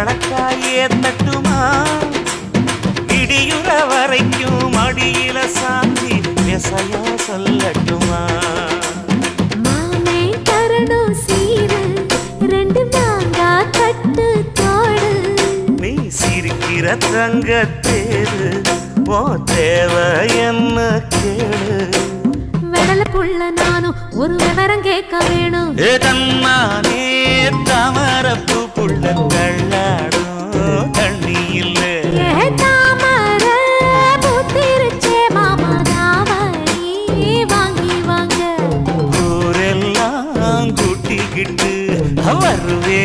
கணக்காயே தட்டுமா? இடியுற வரைக்கும் அடியில சாந்தி விசையா சொல்லட்டுமா? சிரிக்கிற தங்க தேரு போ தேவை என்ன கேடு. வெடலுக்குள்ள நானும் ஒரு விவரம் கேட்க வேணும். தன்னானே தமரப்போ பறந்துகிட்டு வருவே.